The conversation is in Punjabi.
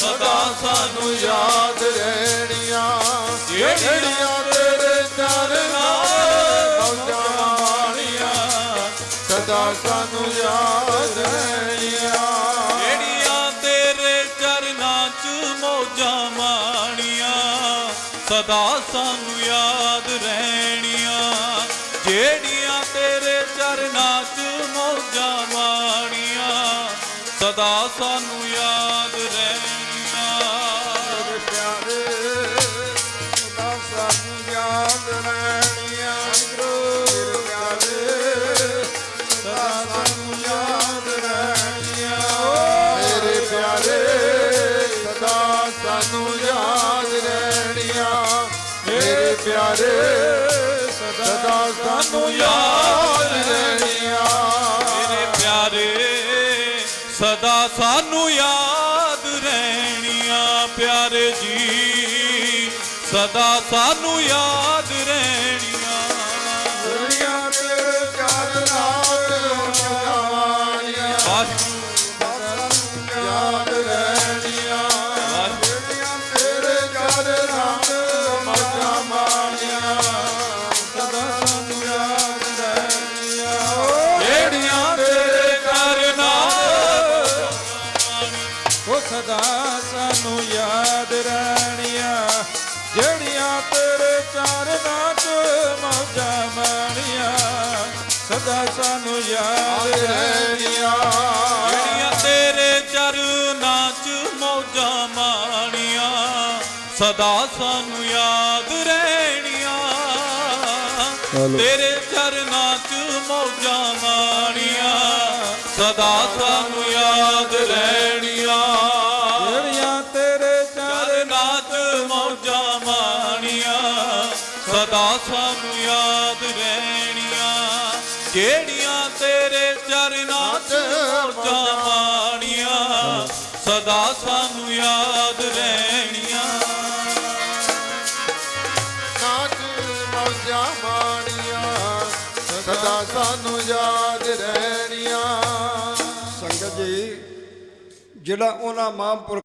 ਸਦਾ ਸਾਨੂੰ ਯਾਦ ਰਹਿਣੀਆਂ ਜਿਹੜੀਆਂ ਸਦਾ ਸਾਨੂੰ ਯਾਦ ਰਹਿਣੀਆਂ ਜਿਹੜੀਆਂ ਤੇਰੇ ਚਰਨਾਂ 'ਚ ਮੌਜਾਂ ਮਾਣੀਆਂ, ਸਦਾ ਸਾਨੂੰ ਯਾਦ ਰਹਿਣੀਆਂ। ਜਿਹੜੀਆਂ ਤੇਰੇ ਚਰਨਾਂ 'ਚ ਮੌਜਾਂ ਮਾਣੀਆਂ, ਸਦਾ ਸਾਨੂੰ ਯਾਦ ਸਾਨੂੰ ਯਾਦ ਰਹਿਣੀਆਂ। ਮੇਰੇ ਪਿਆਰੇ, ਸਦਾ ਸਾਨੂੰ ਯਾਦ ਰਹਿਣੀਆਂ। ਮੇਰੇ ਪਿਆਰੇ, ਸਦਾ ਸਾਨੂੰ ਯਾਦ ਰਹਿਣੀਆਂ। ਪਿਆਰੇ ਜੀ, ਸਦਾ ਸਾਨੂੰ ਯਾਦ ਸਦਾ ਸਾਨੂੰ ਯਾਦ ਰਹਿਣੀਆਂ ਜਿਹੜੀਆਂ ਤੇਰੇ ਚਰਨਾਂ 'ਚ ਮੌਜਾਂ ਮਾਣੀਆਂ ਸਦਾ ਸਾਨੂੰ ਯਾਦ ਰਹਿਣੀਆਂ। ਜਿਹੜੀਆਂ ਤੇਰੇ ਚਰਨਾਂ 'ਚ ਮੌਜਾਂ ਮਾਣੀਆਂ ਸਦਾ ਸਾਨੂੰ ਯਾਦ ਰਹਿਣੀਆਂ। ਤੇਰੇ ਚਰਨਾਂ 'ਚ ਮੌਜਾਂ ਮਾਣੀਆਂ ਸਦਾ ਸਾਨੂੰ ਯਾਦ ਮਾਣੀਆਂ ਸਦਾ ਸਾਨੂੰ ਯਾਦ ਰਹਿਣੀਆਂ। ਜਿਹੜੀਆਂ ਤੇਰੇ ਚਰਨਾਂ 'ਚ ਮੌਜਾਂ ਮਾਣੀਆਂ ਸਦਾ ਸਾਨੂੰ ਯਾਦ ਰਹਿਣੀਆਂ। ਨਾਚ ਮੌਜਾਂ ਮਾਣੀਆਂ ਸਦਾ ਸਾਨੂੰ ਯਾਦ ਰਹਿਣੀਆਂ। ਸੰਗਤ ਜੀ ਜਿਹੜਾ ਉਹਨਾਂ ਮਹਾਂਪੁਰਖ